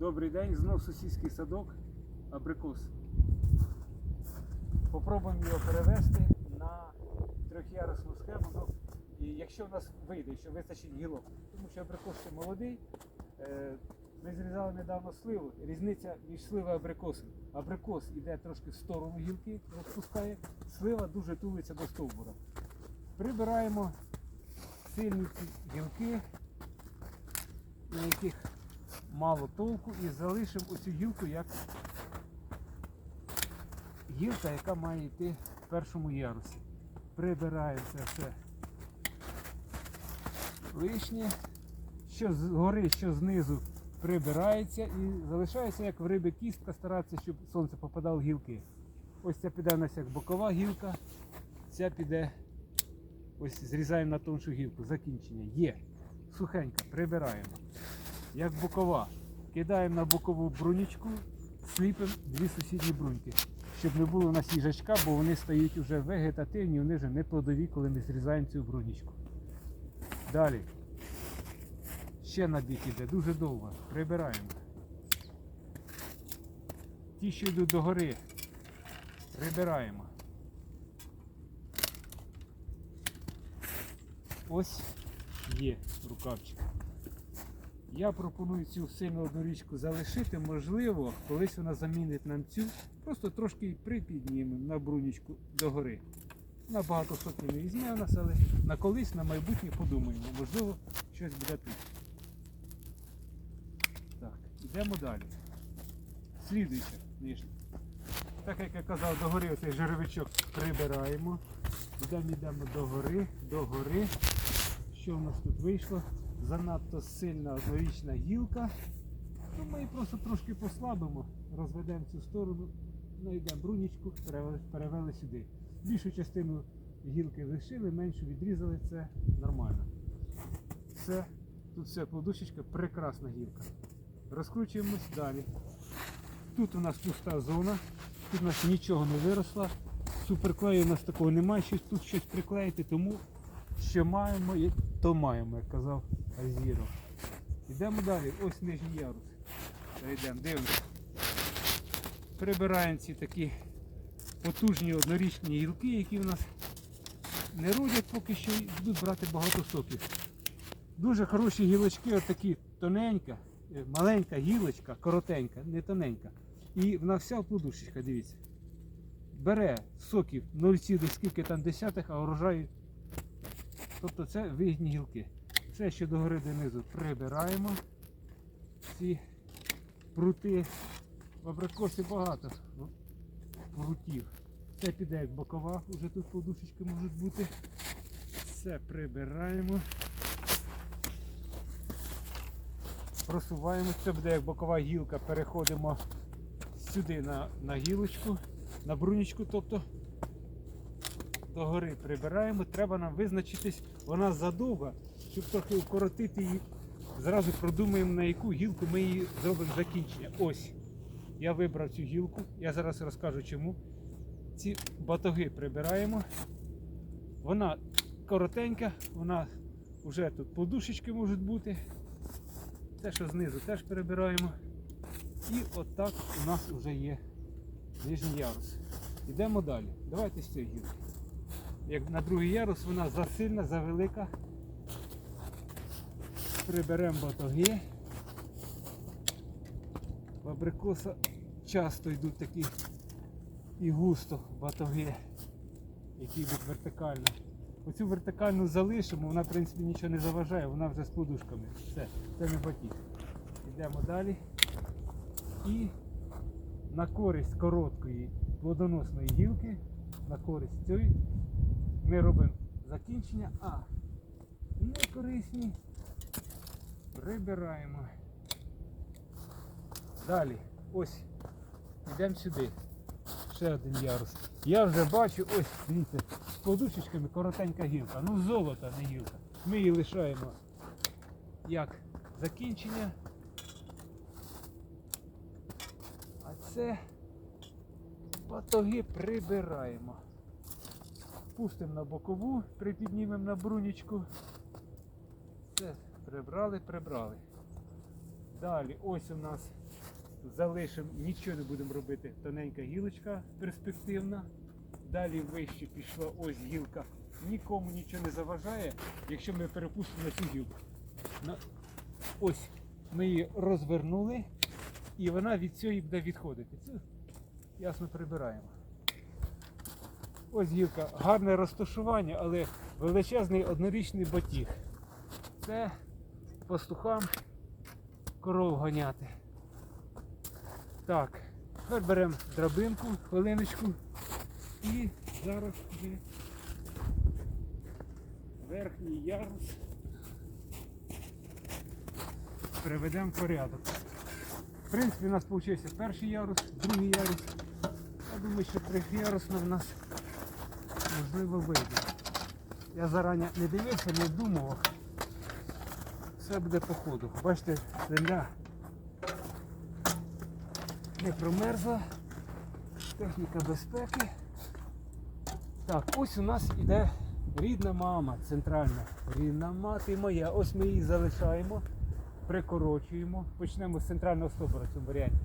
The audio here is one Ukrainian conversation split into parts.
Добрий день, знов сусідський садок, абрикос. Попробуємо його перевести на трьохярусну схему. Ну, і якщо в нас вийде, що вистачить гілок, тому що абрикос ще молодий. Е, Ми зрізали недавно сливу. Різниця між сливою і абрикосом. Абрикос іде трошки в сторону гілки, розпускає, слива дуже тулиться до стовбура. Прибираємо сильні гілки, на яких мало толку, і залишимо оцю гілку як гілка, яка має йти в першому ярусі. Прибираємо це все лишнє, що згори, що знизу прибирається і залишається як в риби кістка, старатися, щоб сонце попадало в гілки. Ось ця піде у нас як бокова гілка, ця піде, ось зрізаємо на тоншу гілку, закінчення. Є. Сухенька, прибираємо. Як бокова. Кидаємо на бокову брунічку, сліпимо дві сусідні бруньки, щоб не було у нас бо вони стають вже вегетативні, вони вже не плодові, коли ми зрізаємо цю брунічку. Далі. Ще на бік іде, дуже довго. Прибираємо. Ті, що йдуть догори, прибираємо. Ось є рукавчик. Я пропоную цю сильну однорічку залишити. Можливо, колись вона замінить нам цю. Просто трошки припіднімемо на брунічку догори. На багато сотні не візьме у нас, але на колись, на майбутнє подумаємо. Можливо, щось буде тут. Так, йдемо далі. Слідуюча нижня. Так як я казав, догори оцей жировичок прибираємо. Йдемо, йдемо догори, догори. Що в нас тут вийшло? Занадто сильна однорічна гілка. Ну, ми її просто трошки послабимо, розведемо цю сторону, знайдемо брунічку, перевели, перевели сюди. Більшу частину гілки лишили, меншу відрізали, це нормально. Все, тут все, подушечка, прекрасна гілка. Розкручуємось далі. Тут у нас пуста зона, тут у нас нічого не виросло. Суперклею у нас такого немає, щось тут щось приклеїти, тому що маємо, то маємо, як казав Азіро. Йдемо далі, ось нижній ярус. Йдемо, дивимося. Прибираємо ці такі потужні однорічні гілки, які в нас не родять поки що і будуть брати багато соків. Дуже хороші гілочки, отакі тоненька, е, маленька гілочка, коротенька, не тоненька. І вона вся плодушечка, дивіться. Бере соків 0, скільки там десятих, а урожаю. Тобто це вигідні гілки. Все, що догори донизу прибираємо. Ці прути. В абрикосі багато прутів. Це піде як бокова, вже тут подушечки можуть бути. Все прибираємо. Просуваємо, це буде як бокова гілка, переходимо сюди на, на гілочку, на брунічку, тобто догори прибираємо. Треба нам визначитись, вона задовга, щоб трохи укоротити її. Зразу продумаємо на яку гілку ми її зробимо закінчення. Ось. Я вибрав цю гілку, я зараз розкажу чому. Ці батоги прибираємо. Вона коротенька, вона вже тут подушечки можуть бути. Те, що знизу теж перебираємо. І отак у нас вже є нижній ярус. Йдемо далі. Давайте з цієї гілки. Як на другий ярус вона засильна, завелика. Приберемо батоги. В абрикоса часто йдуть такі і густо батоги, які йдуть вертикально. Оцю вертикальну залишимо, вона в принципі нічого не заважає, вона вже з подушками. Все, це не батіг. Йдемо далі. І на користь короткої плодоносної гілки, на користь цієї, ми робимо закінчення, а некорисні прибираємо. Далі, ось, йдемо сюди. Ще один ярус. Я вже бачу, ось, дивіться, з подушечками коротенька гілка. Ну золото, не гілка. Ми її лишаємо як закінчення. А це батоги прибираємо. Пустимо на бокову, припіднімемо на брунічку. Все, прибрали, прибрали. Далі, ось у нас залишимо, нічого не будемо робити. Тоненька гілочка перспективна. Далі вище пішла ось гілка. Нікому нічого не заважає, якщо ми перепустимо на цю гілку. Ось ми її розвернули і вона від цієї буде відходити. Цю ясно прибираємо. Ось гілка, гарне розташування, але величезний однорічний батіг. Це пастухам коров ганяти. Так, тепер беремо драбинку, хвилиночку і зараз вже верхній ярус приведемо в порядок. В принципі, у нас вийшов перший ярус, другий ярус. Я думаю, що трьохярусна в нас можливо вийде. Я зарані не дивився, не думав. Все буде по ходу. Бачите, земля не промерзла. Техніка безпеки. Так, ось у нас іде рідна мама центральна. Рідна мати моя. Ось ми її залишаємо, прикорочуємо. Почнемо з центрального стопора в цьому варіанті.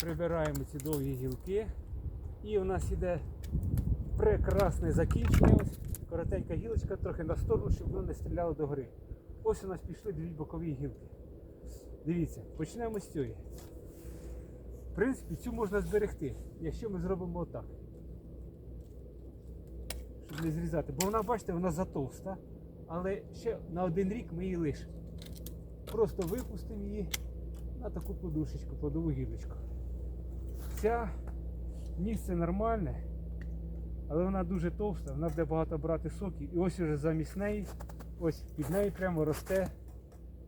Прибираємо ці довгі гілки. І у нас іде прекрасне закінчення. Ось коротенька гілочка, трохи на сторону, щоб воно не стріляло до гори. Ось у нас пішли дві бокові гілки. Дивіться, почнемо з цієї. В принципі, цю можна зберегти, якщо ми зробимо отак. Щоб не зрізати. Бо вона, бачите, вона затовста. Але ще на один рік ми її лишимо. Просто випустимо її на таку подушечку, плодову гілочку. Ця місце нормальне, але вона дуже товста, вона буде багато брати соків. І ось уже замість неї, ось під нею прямо росте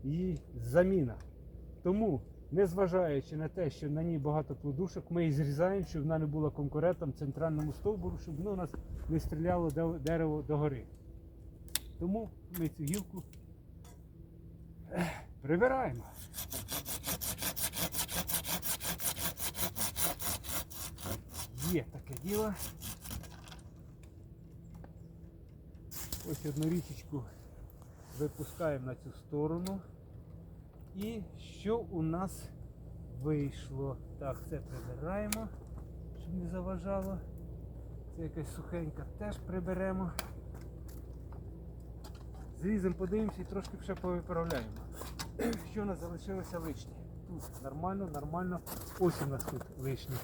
її заміна. Тому, незважаючи на те, що на ній багато плодушок, ми її зрізаємо, щоб вона не була конкурентом центральному стовбуру, щоб воно у нас не стріляло де- дерево догори. Тому ми цю гілку прибираємо. Є таке діло. Ось одну річечку випускаємо на цю сторону. І що у нас вийшло? Так, це прибираємо, щоб не заважало. Це якась сухенька теж приберемо. Зрізом подивимося і трошки ще повиправляємо. Що у нас залишилося лишнє? Тут нормально, нормально. Ось у нас тут лишнє.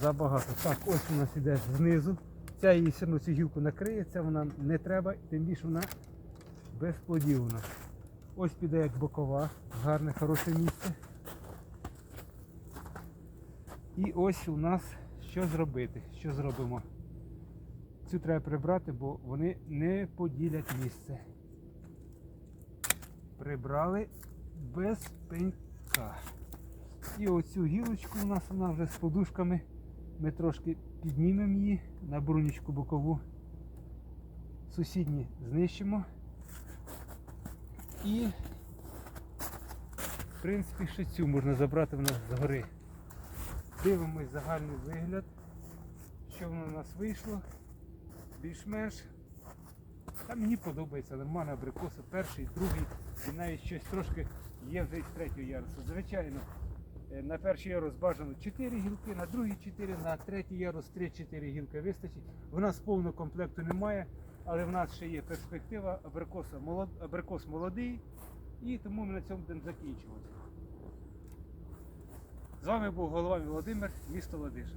Забагато. Так, ось у нас іде знизу. Ця її все одно цю гілку накриє, це вона не треба, тим більше вона без плодів у нас. Ось піде як бокова, гарне, хороше місце. І ось у нас що зробити? Що зробимо? Цю треба прибрати, бо вони не поділять місце. Прибрали без пенька. І оцю гілочку у нас вона вже з подушками. Ми трошки піднімемо її на брунічку бокову. Сусідні знищимо. І, в принципі, ще цю можна забрати в нас згори. Дивимось загальний вигляд, що воно у нас вийшло. Більш-менш. Та мені подобається нормальна абрикоса, перший, другий і навіть щось трошки є вже із третього ярусу. Звичайно, на перший ярус бажано 4 гілки, на другий 4, на третій ярус 3-4 гілки вистачить. У нас повного комплекту немає, але в нас ще є перспектива, абрикоса молод... абрикос молодий, і тому ми на цьому будемо закінчувати. З вами був голова Володимир, місто Ладиша.